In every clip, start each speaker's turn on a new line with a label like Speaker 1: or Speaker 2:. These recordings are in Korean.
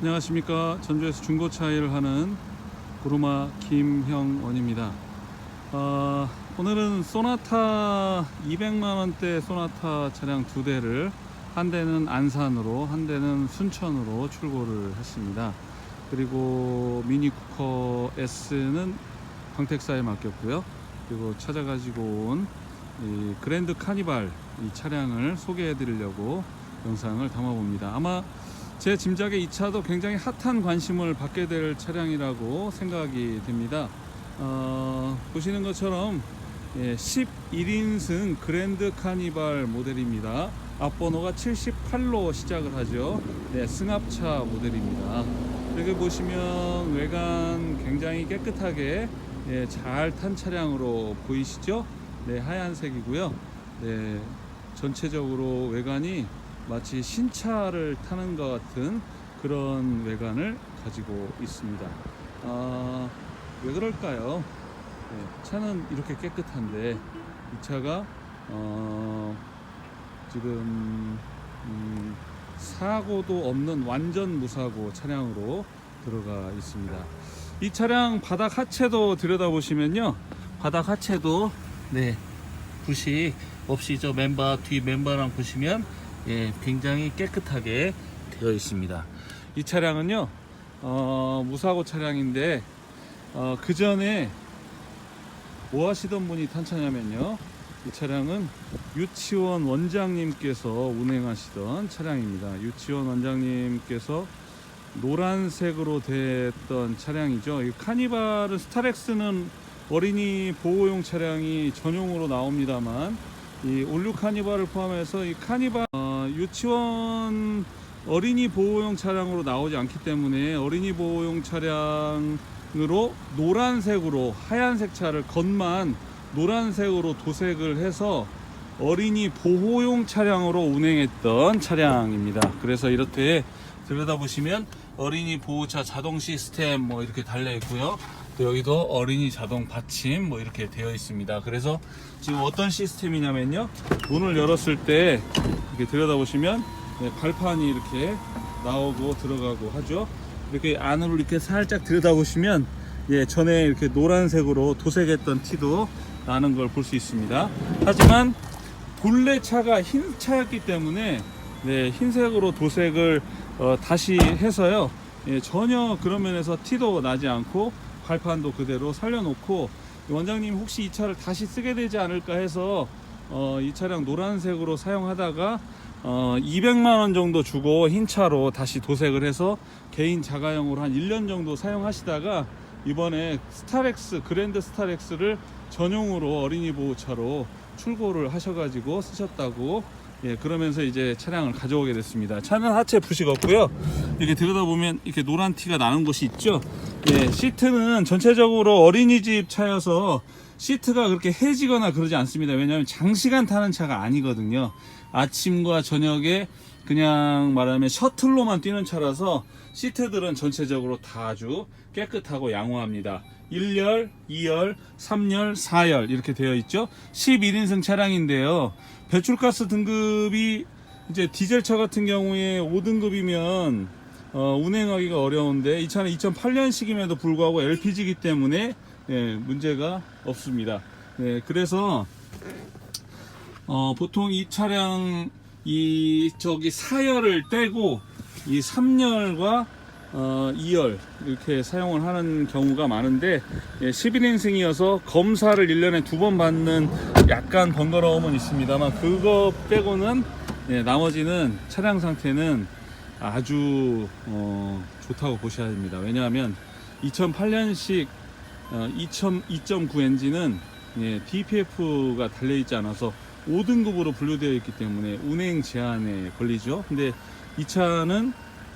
Speaker 1: 안녕하십니까. 전주에서 중고차 일을 하는 구루마 김형원입니다. 어, 오늘은 소나타 200만원대 소나타 차량 두 대를 한 대는 안산으로 한 대는 순천으로 출고를 했습니다. 그리고 미니 쿠커 S는 광택사에 맡겼고요. 그리고 찾아가지고 온 이 그랜드 카니발 이 차량을 소개해 드리려고 영상을 담아 봅니다. 아마 제 짐작에 이 차도 굉장히 핫한 관심을 받게 될 차량이라고 생각이 됩니다. 어, 보시는 것처럼 예, 11인승 그랜드 카니발 모델입니다. 앞번호가 78로 시작을 하죠. 네, 승합차 모델입니다. 여기 보시면 외관 굉장히 깨끗하게 예, 잘 탄 차량으로 보이시죠? 네, 하얀색이고요. 네, 전체적으로 외관이 마치 신차를 타는 것 같은 그런 외관을 가지고 있습니다. 아, 왜 그럴까요? 네, 차는 이렇게 깨끗한데 이 차가 어, 지금 음, 사고도 없는 완전 무사고 차량으로 들어가 있습니다. 이 차량 바닥 하체도 들여다보시면요, 바닥 하체도 네 붓이 없이 저 멤버 뒤 멤버랑 보시면 예, 굉장히 깨끗하게 되어 있습니다. 이 차량은요, 어, 무사고 차량인데, 어, 그 전에 뭐 하시던 분이 탄 차냐면요, 이 차량은 유치원 원장님께서 운행하시던 차량입니다. 유치원 원장님께서 노란색으로 됐던 차량이죠. 이 카니발은 스타렉스는 어린이 보호용 차량이 전용으로 나옵니다만 이 올류 카니발을 포함해서 이 카니발 어, 유치원 어린이 보호용 차량으로 나오지 않기 때문에 어린이 보호용 차량으로 노란색으로 하얀색 차를 겉만 노란색으로 도색을 해서 어린이 보호용 차량으로 운행했던 차량입니다. 그래서 이렇게 들여다보시면 어린이 보호차 자동 시스템 뭐 이렇게 달려 있고요. 또 여기도 어린이 자동 받침 뭐 이렇게 되어 있습니다. 그래서 지금 어떤 시스템이냐면요. 문을 열었을 때 이렇게 들여다보시면 네, 발판이 이렇게 나오고 들어가고 하죠. 이렇게 안으로 이렇게 살짝 들여다보시면 예, 전에 이렇게 노란색으로 도색했던 티도 나는 걸 볼 수 있습니다. 하지만 본래 차가 흰 차였기 때문에 네, 흰색으로 도색을 어, 다시 해서요. 예, 전혀 그런 면에서 티도 나지 않고 발판도 그대로 살려놓고 원장님 혹시 이 차를 다시 쓰게 되지 않을까 해서 어, 이 차량 노란색으로 사용하다가 어, 200만 원 정도 주고 흰 차로 다시 도색을 해서 개인 자가용으로 한 1년 정도 사용하시다가 이번에 스타렉스 그랜드 스타렉스를 전용으로 어린이 보호차로 출고를 하셔가지고 쓰셨다고 예 그러면서 이제 차량을 가져오게 됐습니다. 차는 하체 부식없고요. 이렇게 들여다보면 이렇게 노란 티가 나는 곳이 있죠. 예 시트는 전체적으로 어린이집 차여서 시트가 그렇게 해지거나 그러지 않습니다. 왜냐하면 장시간 타는 차가 아니거든요. 아침과 저녁에 그냥 말하면 셔틀로만 뛰는 차라서 시트들은 전체적으로 다 아주 깨끗하고 양호합니다. 1열, 2열, 3열, 4열 이렇게 되어 있죠. 11인승 차량인데요. 배출가스 등급이 이제 디젤 차 같은 경우에 5등급이면 어, 운행하기가 어려운데 이 차는 2008년식임에도 불구하고 LPG이기 때문에 예, 문제가 없습니다. 예, 그래서 어, 보통 이 차량 이 저기 4열을 떼고 이 3열과 어, 2열 이렇게 사용을 하는 경우가 많은데 예, 11인승이어서 검사를 1년에 두 번 받는 약간 번거로움은 있습니다만 그거 빼고는 예, 나머지는 차량 상태는 아주 어, 좋다고 보셔야 됩니다. 왜냐하면 2008년식 어, 2.9 엔진은 예, DPF가 달려있지 않아서 5등급으로 분류되어 있기 때문에 운행 제한에 걸리죠. 근데 이 차는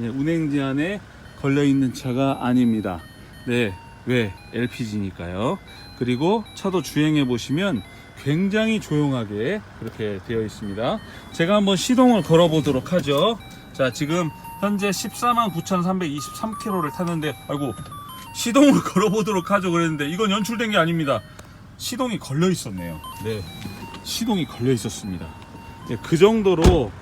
Speaker 1: 예, 운행 제한에 걸려 있는 차가 아닙니다. 네, 왜? LPG니까요. 그리고 차도 주행해 보시면 굉장히 조용하게 그렇게 되어 있습니다. 제가 한번 시동을 걸어 보도록 하죠. 자, 지금 현재 14만 9,323km를 탔는데, 아이고, 시동을 걸어 보도록 하죠. 그랬는데, 이건 연출된 게 아닙니다. 시동이 걸려 있었네요. 네. 시동이 걸려 있었습니다. 네, 그 정도로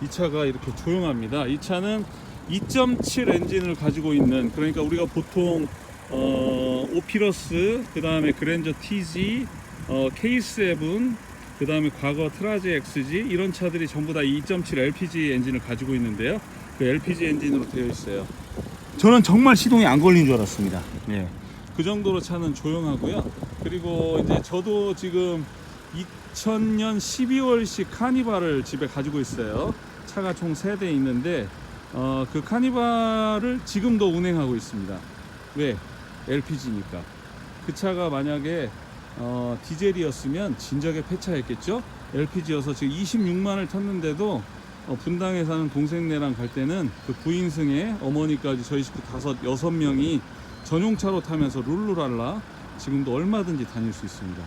Speaker 1: 이 차가 이렇게 조용합니다. 이 차는 2.7 엔진을 가지고 있는 그러니까 우리가 보통 어, 오피러스 그 다음에 그랜저 TG 어, K7 그 다음에 과거 트라제 XG 이런 차들이 전부 다 2.7 LPG 엔진을 가지고 있는데요 그 LPG 엔진으로 되어 있어요
Speaker 2: 저는 정말 시동이 안 걸린 줄 알았습니다.
Speaker 1: 예. 그 정도로 차는 조용하고요. 그리고 이제 저도 지금 2000년 12월식 카니발을 집에 가지고 있어요. 차가 총 3대 있는데 어, 그 카니발을 지금도 운행하고 있습니다. 왜? LPG니까. 그 차가 만약에 어, 디젤이었으면 진작에 폐차했겠죠? LPG여서 지금 26만을 탔는데도 어, 분당에 사는 동생네랑 갈 때는 그 9인승에 어머니까지 저희 식구 다섯 여섯 명이 전용차로 타면서 룰루랄라 지금도 얼마든지 다닐 수 있습니다.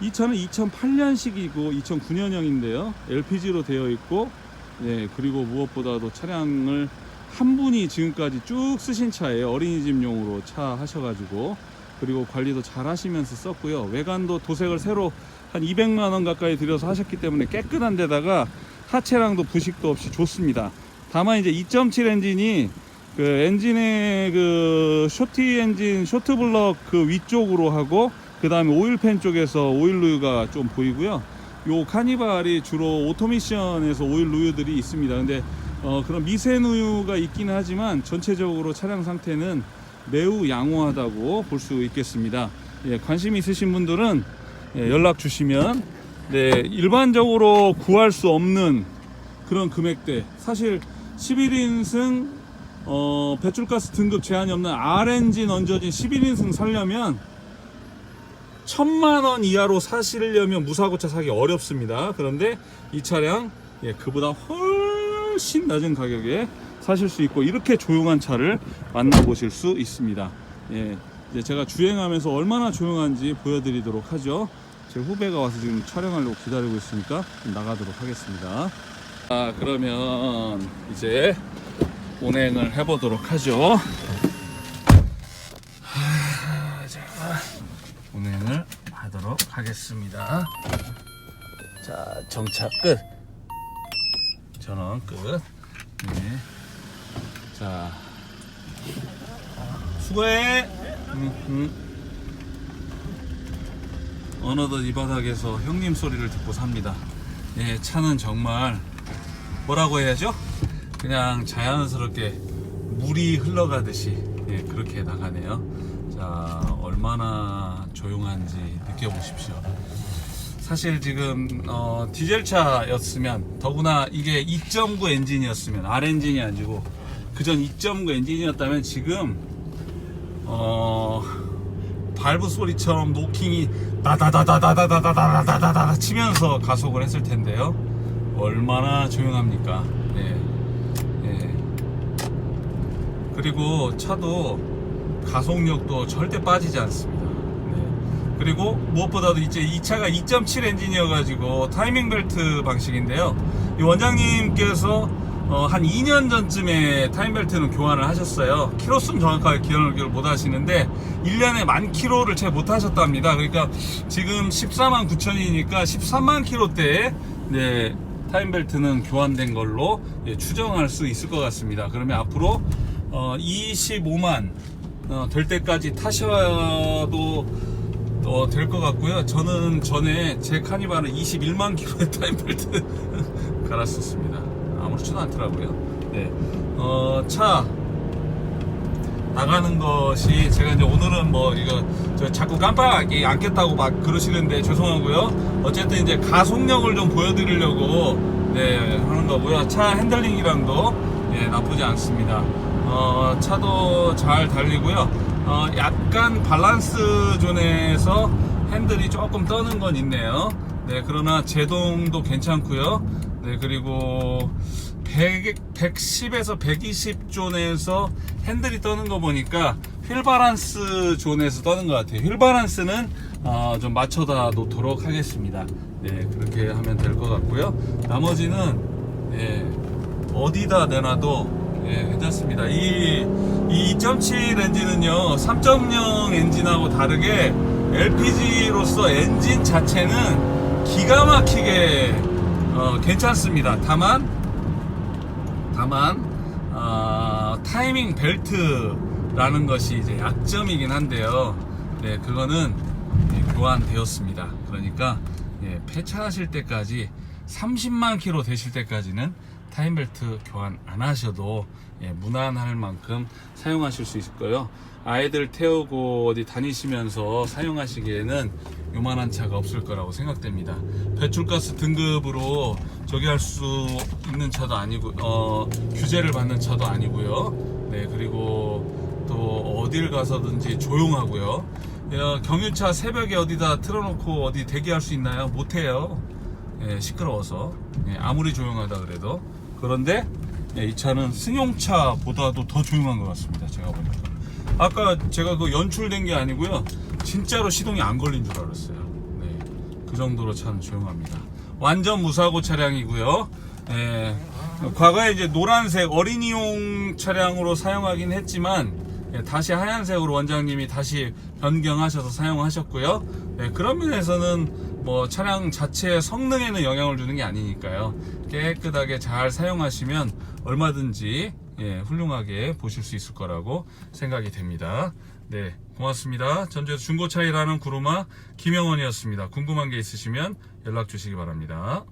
Speaker 1: 이 차는 2008년식이고 2009년형인데요. LPG로 되어 있고 예, 그리고 무엇보다도 차량을 한 분이 지금까지 쭉 쓰신 차예요. 어린이집용으로 차 하셔가지고 그리고 관리도 잘 하시면서 썼고요. 외관도 도색을 새로 한 200만 원 가까이 들여서 하셨기 때문에 깨끗한 데다가 하체랑도 부식도 없이 좋습니다. 다만 이제 2.7 엔진이 그 엔진의 그 쇼티 엔진 쇼트 블럭 그 위쪽으로 하고 그 다음에 오일팬 쪽에서 오일 누유가 좀 보이고요. 요 카니발이 주로 오토미션에서 오일 누유들이 있습니다. 근데 어, 그런 미세 누유가 있기는 하지만 전체적으로 차량 상태는 매우 양호하다고 볼 수 있겠습니다. 예, 관심 있으신 분들은 예, 연락 주시면 네, 일반적으로 구할 수 없는 그런 금액대 사실 11인승 어, 배출가스 등급 제한이 없는 R엔진 얹어진 11인승 살려면 천만 원 이하로 사시려면 무사고차 사기 어렵습니다. 그런데 이 차량 예, 그보다 훨씬 낮은 가격에 사실 수 있고 이렇게 조용한 차를 만나보실 수 있습니다. 예, 이제 제가 주행하면서 얼마나 조용한지 보여드리도록 하죠. 제 후배가 와서 지금 촬영하려고 기다리고 있으니까 좀 나가도록 하겠습니다. 아 그러면 이제 운행을 해보도록 하죠. 하, 자, 운행을 하도록 하겠습니다. 자, 정차 끝. 전원 끝. 네. 자, 수고해. 음, 음. 어느덧 이 바닥에서 형님 소리를 듣고 삽니다. 예, 차는 정말 뭐라고 해야죠? 그냥 자연스럽게 물이 흘러가듯이 예, 그렇게 나가네요. 자, 얼마나 조용한지 느껴보십시오. 사실 지금 어, 디젤 차였으면 더구나 이게 2.9 엔진이었으면 R 엔진이 아니고 그전 2.9 엔진이었다면 지금 어, 발브 소리처럼 노킹이 다다다다다다다다다다다다 치면서 가속을 했을 텐데요. 얼마나 조용합니까? 예. 예. 그리고 차도 가속력도 절대 빠지지 않습니다. 네. 그리고 무엇보다도 이제 이 차가 2.7 엔진이어가지고 타이밍 벨트 방식인데요. 이 원장님께서 어, 한 2년 전쯤에 타임벨트는 교환을 하셨어요. 키로 수는 정확하게 기억을 못 하시는데 1년에 만 키로를 채 못 하셨답니다. 그러니까 지금 14만 9천이니까 13만 키로대에 네, 타임벨트는 교환된 걸로 예, 추정할 수 있을 것 같습니다. 그러면 앞으로 어, 25만 어, 될 때까지 타셔도 어, 될 것 같고요. 저는 전에 제 카니발은 21만 킬로의 타임벨트 갈았었습니다. 아무렇지도 않더라고요. 네. 어, 차 나가는 것이 제가 이제 오늘은 뭐 이거 저 자꾸 깜빡이 안 꼈다고 막 그러시는데 죄송하고요. 어쨌든 이제 가속력을 좀 보여드리려고 네 하는 거고요. 차 핸들링이랑도 예, 나쁘지 않습니다. 어, 차도 잘 달리고요. 어, 약간 밸런스 존에서 핸들이 조금 떠는 건 있네요. 네, 그러나 제동도 괜찮고요. 네, 그리고 100, 110에서 120 존에서 핸들이 떠는 거 보니까 휠 바란스 존에서 떠는 것 같아요. 휠 바란스는 어, 좀 맞춰다 놓도록 하겠습니다. 네, 그렇게 하면 될 것 같고요. 나머지는 네, 어디다 내놔도 예, 괜찮습니다. 이, 이 2.7 엔진은요, 3.0 엔진하고 다르게 LPG로서 엔진 자체는 기가 막히게 어, 괜찮습니다. 다만, 다만, 아, 타이밍 벨트라는 것이 이제 약점이긴 한데요. 네, 그거는 예, 교환되었습니다. 그러니까 예, 폐차하실 때까지 30만 킬로 되실 때까지는 타임벨트 교환 안 하셔도 예, 무난할 만큼 사용하실 수 있을 거예요. 아이들 태우고 어디 다니시면서 사용하시기에는 요만한 차가 없을 거라고 생각됩니다. 배출가스 등급으로 저기 할 수 있는 차도 아니고 어, 규제를 받는 차도 아니고요. 네 그리고 또 어딜 가서든지 조용하고요. 어, 경유차 새벽에 어디다 틀어놓고 어디 대기할 수 있나요? 못해요. 예, 시끄러워서 예, 아무리 조용하다 그래도 그런데 예, 이 차는 승용차보다도 더 조용한 것 같습니다. 제가 보니까 아까 제가 그 연출된 게 아니고요. 진짜로 시동이 안 걸린 줄 알았어요. 네, 그 정도로 차는 조용합니다. 완전 무사고 차량이고요. 예, 과거에 이제 노란색 어린이용 차량으로 사용하긴 했지만 예, 다시 하얀색으로 원장님이 다시 변경하셔서 사용하셨고요. 예, 그런 면에서는 뭐 차량 자체의 성능에는 영향을 주는 게 아니니까요. 깨끗하게 잘 사용하시면 얼마든지 예, 훌륭하게 보실 수 있을 거라고 생각이 됩니다. 네, 고맙습니다. 전주에서 중고차 일하는 구루마 김영원이었습니다. 궁금한 게 있으시면 연락 주시기 바랍니다.